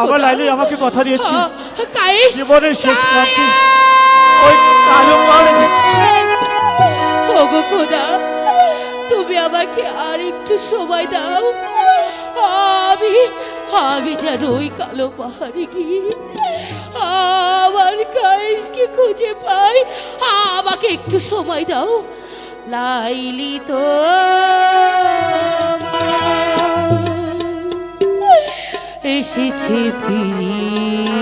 আমার। লাইলি আমাকে কথা দিয়েছি। জীবনের শেষ প্রান্তে ওই কালো ওগো খোদা তুমি আমাকে আর একটু সময় দাও। আমি আমি যেন ওই কালো পাহাড়ে গিয়ে আমার কায়েসকে খুঁজে পাই। আমাকে একটু সময় দাও। লাইলি তো এসেছে ফিরিয়ে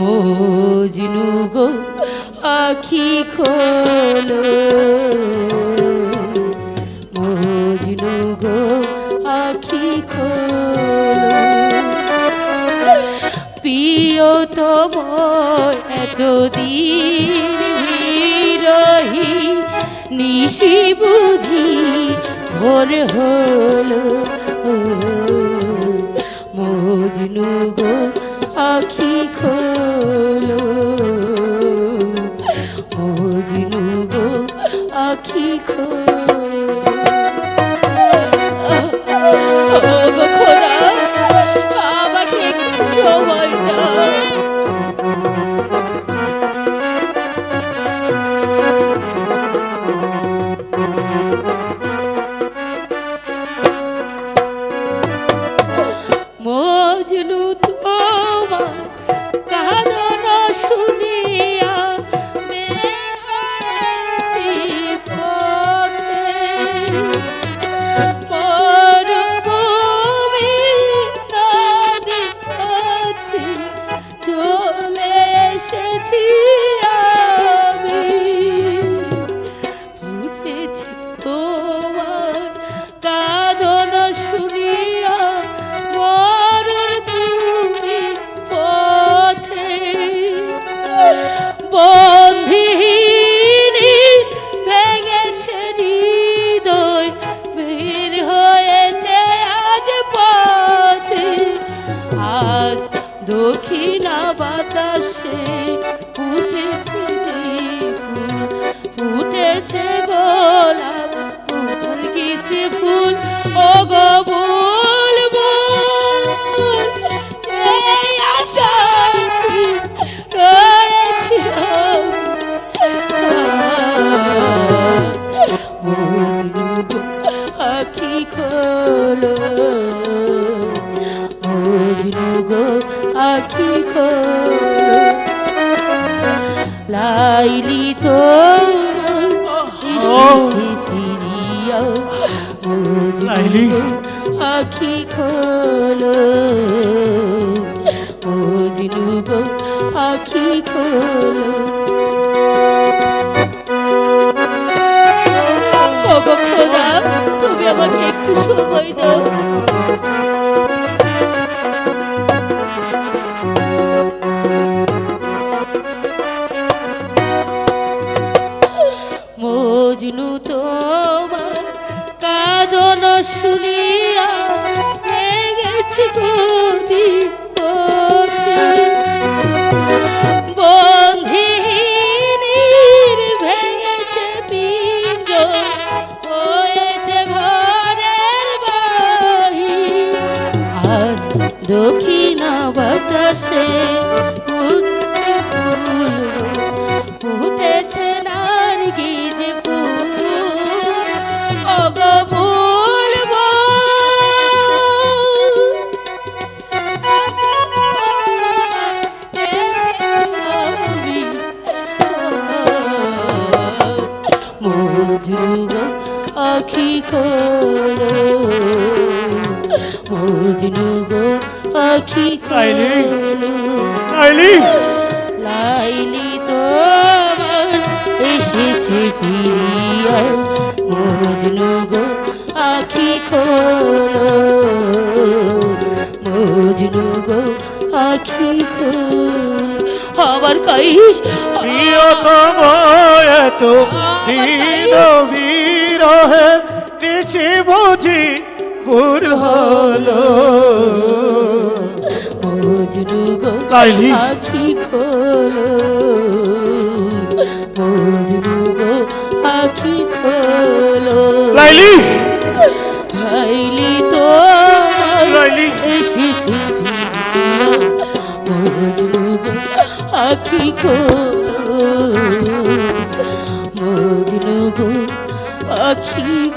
মজনু গো, আখি খোলো। মজনু গো, আখি খোলো। প্রিয় তম এতদিন বিরহি নিশি বুঝি ভোর হলো। মজনু গো আখি খোলো। মজনু গো আখি খোলো। আমাকে আখি খোলো। মজনু গো আখি খোলো। লাইলি তো এসেছে ফিরিয়া। লাইলি। মজনু আখি খোলো। মজনু গো আখি খোলো। আমাকে একটু সময় দাও। মজনু তোমার কাদন শুনিয়া দক্ষিণা বাতাসে ফুটছে ফুল ফুটেছে নার্গিজ ফুল। ওগো বলব মজুগ আখি খোলো মজনুগ আখি লাইলি। লাইলি। লাইলি। তো এসেছে ফিরিয়া মজনু গো আখি খোলো। মজনু গো আখি খোলো। আমার কাইস প্রিয়তম এত দিন বিরহে নিচি বুঝি ভোর হলো। গো আখি খোলো। বুঝব গো আখি খোলো। লাইলি। হাইলি তো লাইলি। এসেছি বুঝব গো আখি খোলো। বুঝব গো আখি